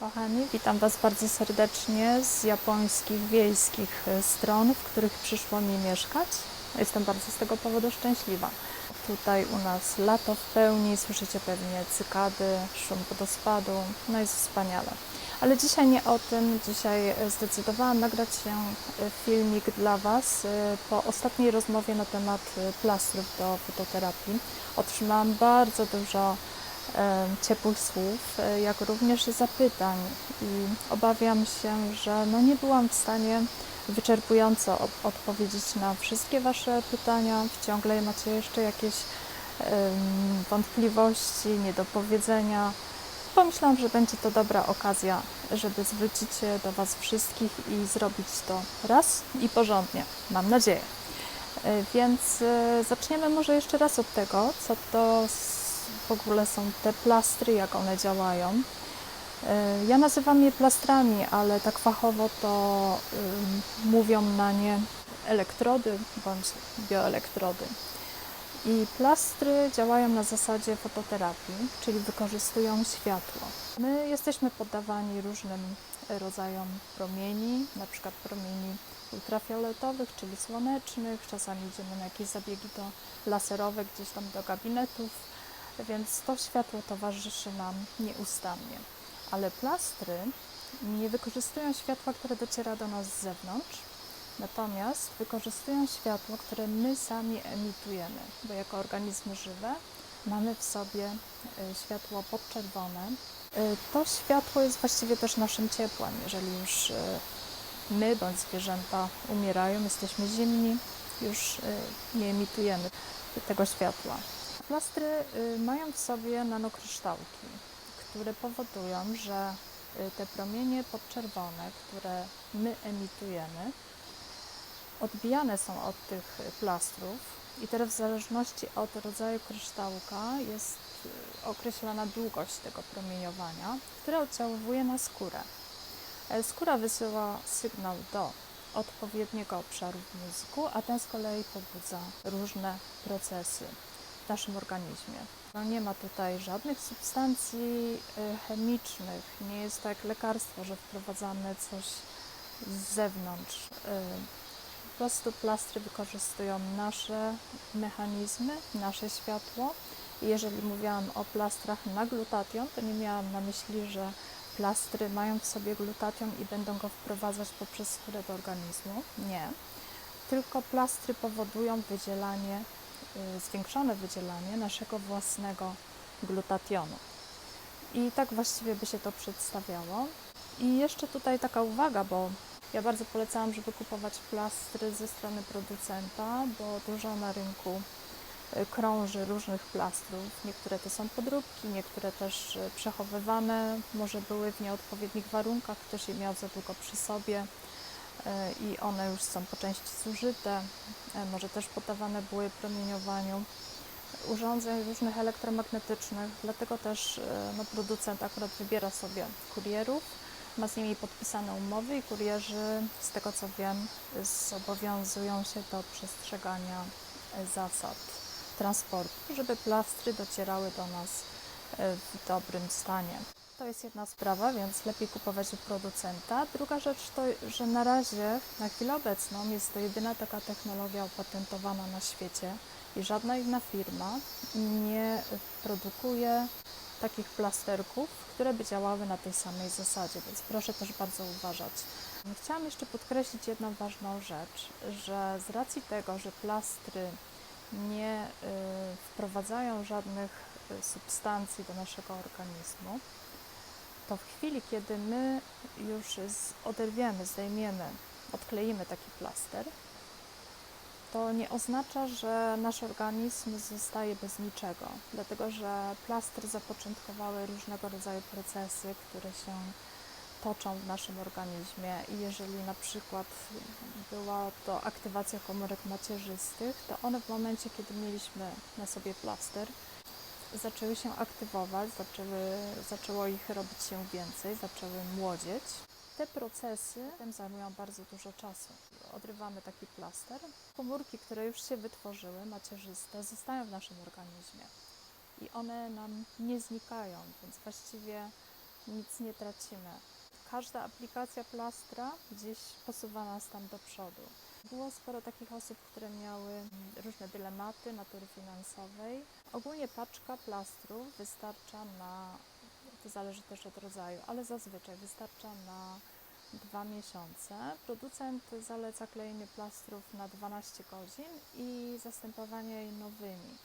kochani. Witam Was bardzo serdecznie z japońskich wiejskich e, stron, w których przyszło mi mieszkać. Jestem bardzo z tego powodu szczęśliwa. Tutaj u nas lato w pełni, słyszycie pewnie cykady, szum wodospadu, no jest wspaniale. Ale dzisiaj nie o tym, dzisiaj zdecydowałam nagrać się e, filmik dla Was e, po ostatniej rozmowie na temat plastrów do fototerapii. Otrzymałam bardzo dużo ciepłych słów, e, jak również zapytań i obawiam się, że no nie byłam w stanie wyczerpująco od, odpowiedzieć na wszystkie Wasze pytania. Ciągle macie jeszcze jakieś wątpliwości, niedopowiedzenia. Pomyślałam, że będzie to dobra okazja, żeby zwrócić się do Was wszystkich i zrobić to raz i porządnie. Mam nadzieję. E, Więc e, zaczniemy może jeszcze raz od tego, co to w ogóle są te plastry, jak one działają. E, Ja nazywam je plastrami, ale tak fachowo to ym, mówią na nie elektrody bądź bioelektrody. I plastry działają na zasadzie fototerapii, czyli wykorzystują światło. My jesteśmy poddawani różnym rodzajom promieni, na przykład promieni ultrafioletowych, czyli słonecznych, czasami idziemy na jakieś zabiegi do laserowe, gdzieś tam do gabinetów, więc to światło towarzyszy nam nieustannie. Ale plastry nie wykorzystują światła, które dociera do nas z zewnątrz, natomiast wykorzystują światło, które my sami emitujemy, bo jako organizmy żywe mamy w sobie e, światło podczerwone. E, To światło jest właściwie też naszym ciepłem. Jeżeli już e, my bądź zwierzęta umierają, jesteśmy zimni, już nie emitujemy tego światła. Plastry y, mają w sobie nanokryształki, które powodują, że y, te promienie podczerwone, które my emitujemy, odbijane są od tych plastrów i teraz w zależności od rodzaju kryształka jest y, określana długość tego promieniowania, które oddziałuje na skórę. E, Skóra wysyła sygnał do odpowiedniego obszaru w mózgu, a ten z kolei pobudza różne procesy naszym organizmie. No nie ma tutaj żadnych substancji y, chemicznych, nie jest to jak lekarstwo, że wprowadzamy coś z zewnątrz. Y, Po prostu plastry wykorzystują nasze mechanizmy, nasze światło. I jeżeli mówiłam o plastrach na glutation, to nie miałam na myśli, że plastry mają w sobie glutation i będą go wprowadzać poprzez skórę do organizmu. Nie. Tylko plastry powodują wydzielanie zwiększone wydzielanie naszego własnego glutationu. I tak właściwie by się to przedstawiało. I jeszcze tutaj taka uwaga, bo ja bardzo polecałam, żeby kupować plastry ze strony producenta, bo dużo na rynku y, krąży różnych plastrów. Niektóre to są podróbki, niektóre też y, przechowywane, może były w nieodpowiednich warunkach, ktoś je miał za długo przy sobie y, i one już są po części zużyte e, może też poddawane były promieniowaniu urządzeń różnych elektromagnetycznych, dlatego też e, no, producent akurat wybiera sobie kurierów, ma z nimi podpisane umowy i kurierzy, z tego co wiem, zobowiązują się do przestrzegania e, zasad transportu, żeby plastry docierały do nas e, w dobrym stanie. To jest jedna sprawa, więc lepiej kupować u producenta. Druga rzecz to, że na razie, na chwilę obecną, jest to jedyna taka technologia opatentowana na świecie i żadna inna firma nie produkuje takich plasterków, które by działały na tej samej zasadzie, więc proszę też bardzo uważać. Chciałam jeszcze podkreślić jedną ważną rzecz, że z racji tego, że plastry nie y, wprowadzają żadnych y, substancji do naszego organizmu, to w chwili, kiedy my już oderwiemy, zdejmiemy, odkleimy taki plaster, to nie oznacza, że nasz organizm zostaje bez niczego, dlatego że plastry zapoczątkowały różnego rodzaju procesy, które się toczą w naszym organizmie i jeżeli na przykład była to aktywacja komórek macierzystych, to one w momencie, kiedy mieliśmy na sobie plaster, zaczęły się aktywować, zaczęły, zaczęło ich robić się więcej, zaczęły młodzieć. Te procesy tym zajmują bardzo dużo czasu. Odrywamy taki plaster. Komórki, które już się wytworzyły, macierzyste, zostają w naszym organizmie i one nam nie znikają, więc właściwie nic nie tracimy. Każda aplikacja plastra gdzieś posuwa nas tam do przodu. Było sporo takich osób, które miały różne dylematy natury finansowej. Ogólnie paczka plastru wystarcza na, to zależy też od rodzaju, ale zazwyczaj wystarcza na dwa miesiące. Producent zaleca klejenie plastrów na 12 godzin i zastępowanie jej nowymi.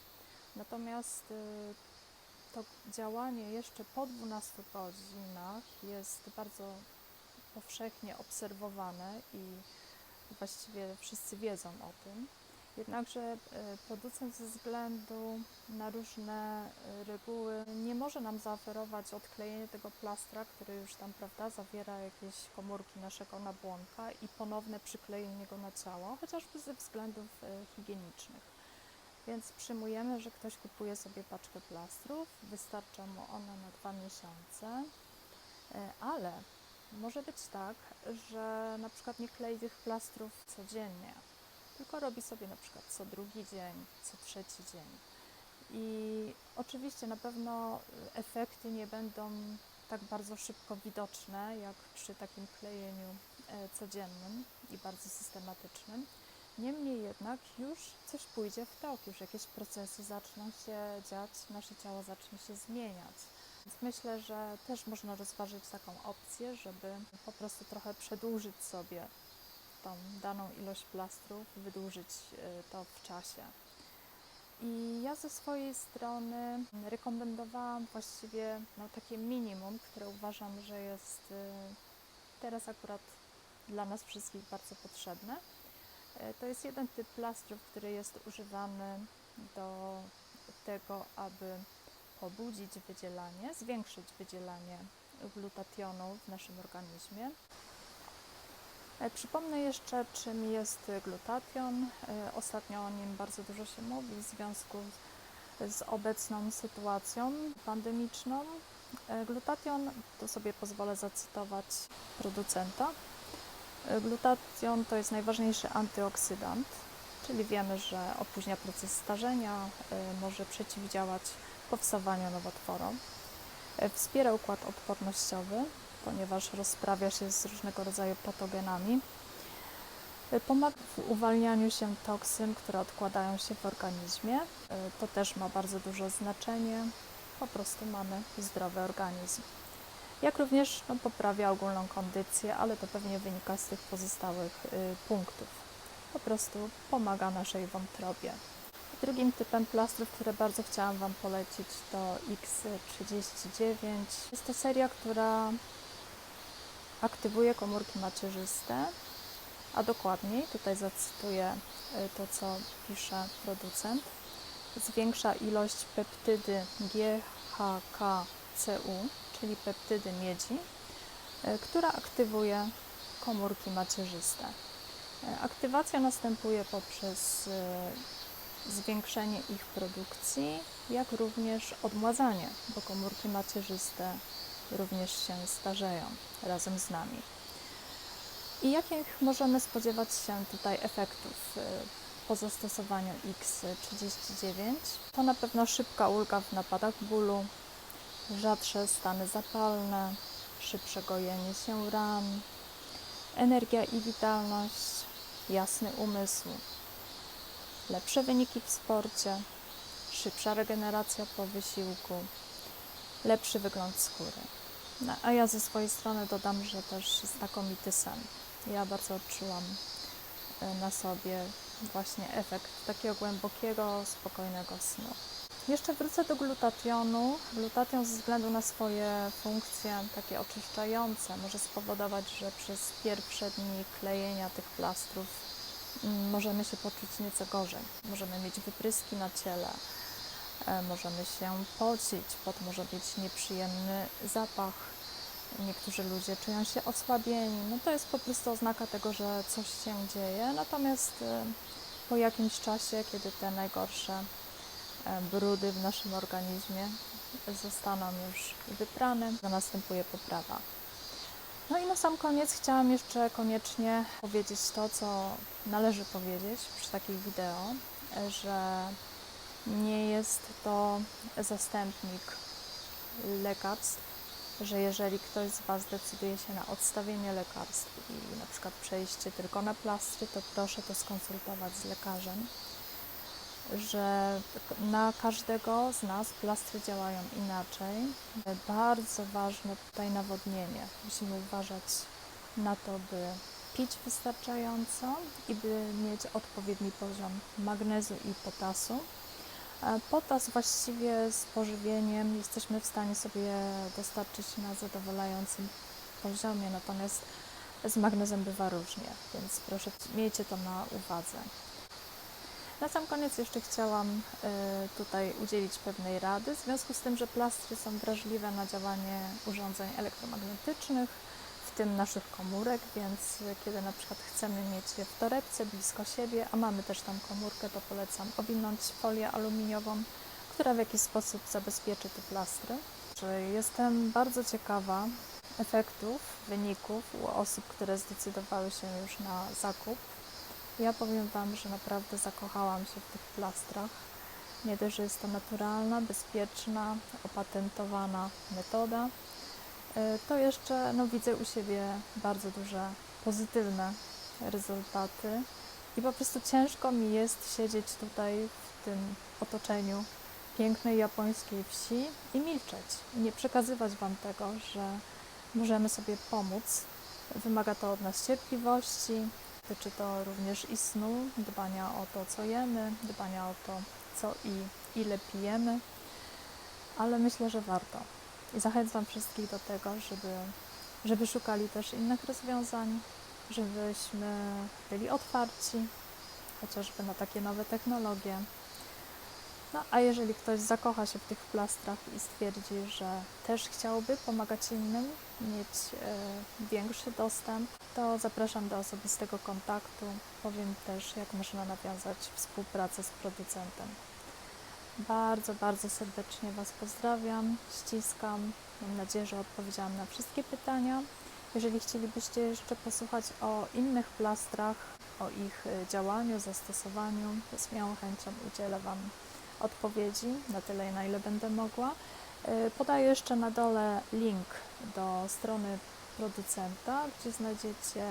Natomiast y, to działanie jeszcze po 12 godzinach jest bardzo powszechnie obserwowane i właściwie wszyscy wiedzą o tym. Jednakże e, producent ze względu na różne e, reguły nie może nam zaoferować odklejenia tego plastra, który już tam prawda, zawiera jakieś komórki naszego nabłonka i ponowne przyklejenie go na ciało, chociażby ze względów e, higienicznych. Więc przyjmujemy, że ktoś kupuje sobie paczkę plastrów, wystarcza mu ona na dwa miesiące, e, ale może być tak, że na przykład nie klei tych plastrów codziennie, tylko robi sobie na przykład co drugi dzień, co trzeci dzień. I oczywiście na pewno efekty nie będą tak bardzo szybko widoczne jak przy takim klejeniu e, codziennym i bardzo systematycznym. Niemniej jednak już coś pójdzie w tok, już jakieś procesy zaczną się dziać, nasze ciało zacznie się zmieniać. Więc myślę, że też można rozważyć taką opcję, żeby po prostu trochę przedłużyć sobie tą daną ilość plastrów, wydłużyć y, to w czasie. I ja ze swojej strony rekomendowałam właściwie no, takie minimum, które uważam, że jest y, teraz akurat dla nas wszystkich bardzo potrzebne. E, to jest jeden typ plastrów, który jest używany do tego, aby pobudzić wydzielanie, zwiększyć wydzielanie glutationu w naszym organizmie. E, przypomnę jeszcze, czym jest glutation. E, ostatnio o nim bardzo dużo się mówi w związku z obecną sytuacją pandemiczną. Glutation, to sobie pozwolę zacytować producenta, Glutation to jest najważniejszy antyoksydant, czyli wiemy, że opóźnia proces starzenia, y, może przeciwdziałać powstawaniu nowotworom. Y, wspiera układ odpornościowy, ponieważ rozprawia się z różnego rodzaju patogenami. Y, pomaga w uwalnianiu się toksyn, które odkładają się w organizmie. To też ma bardzo duże znaczenie. Po prostu mamy zdrowy organizm jak również no, poprawia ogólną kondycję, ale to pewnie wynika z tych pozostałych y, punktów. Po prostu pomaga naszej wątrobie. Drugim typem plastrów, które bardzo chciałam Wam polecić, to X39. Jest to seria, która aktywuje komórki macierzyste, a dokładniej, tutaj zacytuję y, to, co pisze producent, zwiększa ilość peptydy GHKCU, czyli peptydy miedzi, e, która aktywuje komórki macierzyste. E, aktywacja następuje poprzez e, zwiększenie ich produkcji, jak również odmładzanie, bo komórki macierzyste również się starzeją razem z nami. I jakich możemy spodziewać się tutaj efektów po zastosowaniu X39? To na pewno szybka ulga w napadach bólu, rzadsze stany zapalne, szybsze gojenie się ran, energia i witalność, jasny umysł, lepsze wyniki w sporcie, szybsza regeneracja po wysiłku, lepszy wygląd skóry. No, a ja ze swojej strony dodam, że też znakomity sen. Ja bardzo odczułam e, na sobie właśnie efekt takiego głębokiego, spokojnego snu. Jeszcze wrócę do glutationu. Glutation ze względu na swoje funkcje takie oczyszczające może spowodować, że przez pierwsze dni klejenia tych plastrów mm, możemy się poczuć nieco gorzej. Możemy mieć wypryski na ciele, e, możemy się pocić, pot może mieć nieprzyjemny zapach. Niektórzy ludzie czują się osłabieni. No to jest po prostu oznaka tego, że coś się dzieje. Natomiast e, po jakimś czasie, kiedy te najgorsze brudy w naszym organizmie zostaną już wyprane, następuje poprawa. No i na sam koniec chciałam jeszcze koniecznie powiedzieć to, co należy powiedzieć przy takich wideo, że nie jest to zastępnik lekarstw, że jeżeli ktoś z Was decyduje się na odstawienie lekarstw i na przykład przejście tylko na plastry, to proszę to skonsultować z lekarzem, że na każdego z nas plastry działają inaczej. Bardzo ważne tutaj nawodnienie. Musimy uważać na to, by pić wystarczająco i by mieć odpowiedni poziom magnezu i potasu. Potas właściwie z pożywieniem jesteśmy w stanie sobie dostarczyć na zadowalającym poziomie, natomiast z magnezem bywa różnie, więc proszę miejcie to na uwadze. Na sam koniec jeszcze chciałam e, tutaj udzielić pewnej rady, w związku z tym, że plastry są wrażliwe na działanie urządzeń elektromagnetycznych, w tym naszych komórek, więc kiedy na przykład chcemy mieć je w torebce blisko siebie, a mamy też tam komórkę, to polecam owinąć folię aluminiową, która w jakiś sposób zabezpieczy te plastry. Jestem bardzo ciekawa efektów, wyników u osób, które zdecydowały się już na zakup. Ja powiem Wam, że naprawdę zakochałam się w tych plastrach. Nie dość, że jest to naturalna, bezpieczna, opatentowana metoda, E, to jeszcze no, widzę u siebie bardzo duże pozytywne rezultaty i po prostu ciężko mi jest siedzieć tutaj w tym otoczeniu pięknej japońskiej wsi i milczeć, i nie przekazywać Wam tego, że możemy sobie pomóc. Wymaga to od nas cierpliwości, dotyczy to również i snu, dbania o to, co jemy, dbania o to, co i ile pijemy, ale myślę, że warto. I zachęcam wszystkich do tego, żeby, żeby szukali też innych rozwiązań, żebyśmy byli otwarci chociażby na takie nowe technologie. No a jeżeli ktoś zakocha się w tych plastrach i stwierdzi, że też chciałby pomagać innym, mieć e, większy dostęp, to zapraszam do osobistego kontaktu. Powiem też, jak można nawiązać współpracę z producentem. Bardzo, bardzo serdecznie Was pozdrawiam, ściskam. Mam nadzieję, że odpowiedziałam na wszystkie pytania. Jeżeli chcielibyście jeszcze posłuchać o innych plastrach, o ich y, działaniu, zastosowaniu, to z miłą chęcią udzielę Wam odpowiedzi na tyle, na ile będę mogła. Y, Podaję jeszcze na dole link do strony producenta, gdzie znajdziecie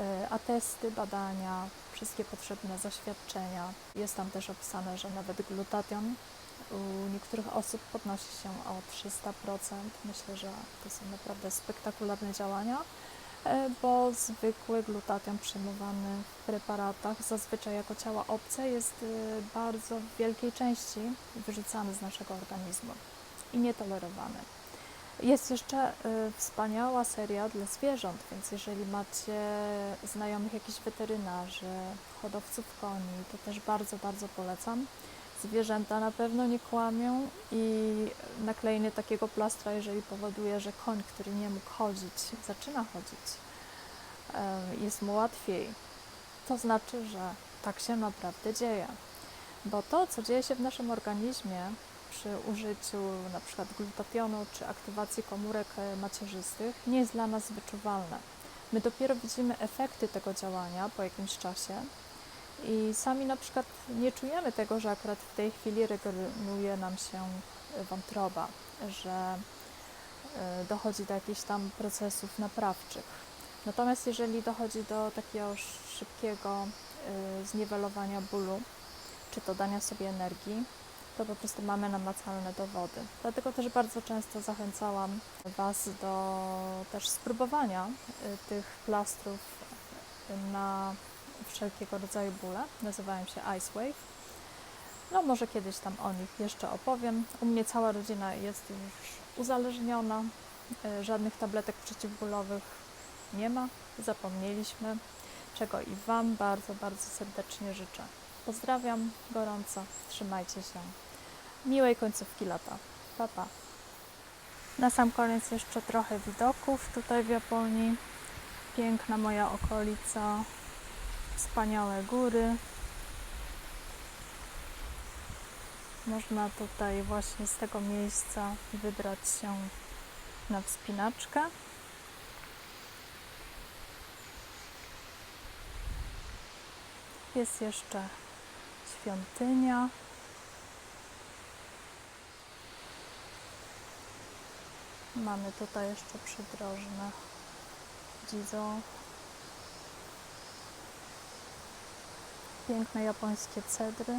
y, atesty, badania, wszystkie potrzebne zaświadczenia. Jest tam też opisane, że nawet glutation u niektórych osób podnosi się o 300%. Myślę, że to są naprawdę spektakularne działania, e, bo zwykły glutation przyjmowany w preparatach, zazwyczaj jako ciała obce, jest e, bardzo w wielkiej części wyrzucany z naszego organizmu i nietolerowany. Jest jeszcze y, wspaniała seria dla zwierząt, więc jeżeli macie znajomych jakichś weterynarzy, hodowców koni, to też bardzo, bardzo polecam. Zwierzęta na pewno nie kłamią i naklejenie takiego plastra, jeżeli powoduje, że koń, który nie mógł chodzić, zaczyna chodzić, y, jest mu łatwiej. To znaczy, że tak się naprawdę dzieje. Bo to, co dzieje się w naszym organizmie, przy użyciu na przykład glutationu czy aktywacji komórek e, macierzystych nie jest dla nas wyczuwalne. My dopiero widzimy efekty tego działania po jakimś czasie i sami na przykład nie czujemy tego, że akurat w tej chwili reguluje nam się wątroba, że e, dochodzi do jakichś tam procesów naprawczych. Natomiast jeżeli dochodzi do takiego szybkiego e, zniwelowania bólu, czy to dania sobie energii, to po prostu mamy namacalne dowody. Dlatego też bardzo często zachęcałam Was do też spróbowania y, tych plastrów na wszelkiego rodzaju bóle. Nazywają się Ice Wave. No może kiedyś tam o nich jeszcze opowiem. U mnie cała rodzina jest już uzależniona. Y, żadnych tabletek przeciwbólowych nie ma. Zapomnieliśmy, czego i Wam bardzo, bardzo serdecznie życzę. Pozdrawiam gorąco, trzymajcie się. Miłej końcówki lata. Pa, pa. Na sam koniec jeszcze trochę widoków tutaj w Japonii. Piękna moja okolica, wspaniałe góry. Można tutaj właśnie z tego miejsca wybrać się na wspinaczkę. Jest jeszcze świątynia. Mamy tutaj jeszcze przydrożne Jizo. Piękne japońskie cedry.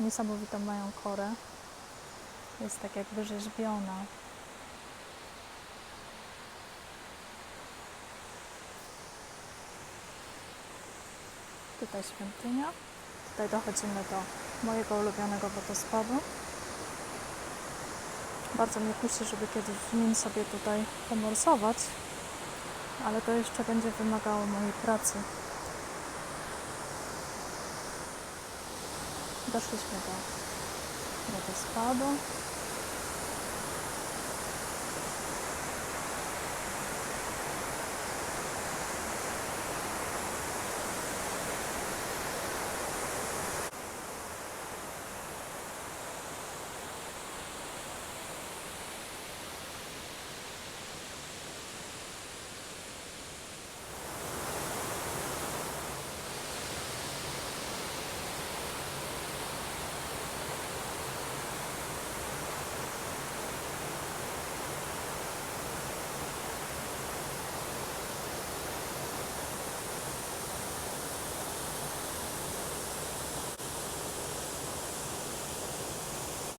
Niesamowitą mają korę. Jest tak jak wyrzeźbiona. Tutaj świątynia. Tutaj dochodzimy do mojego ulubionego wodospadu. Bardzo mnie kusi, żeby kiedyś w nim sobie tutaj pomorsować, ale to jeszcze będzie wymagało mojej pracy. Doszliśmy do wodospadu.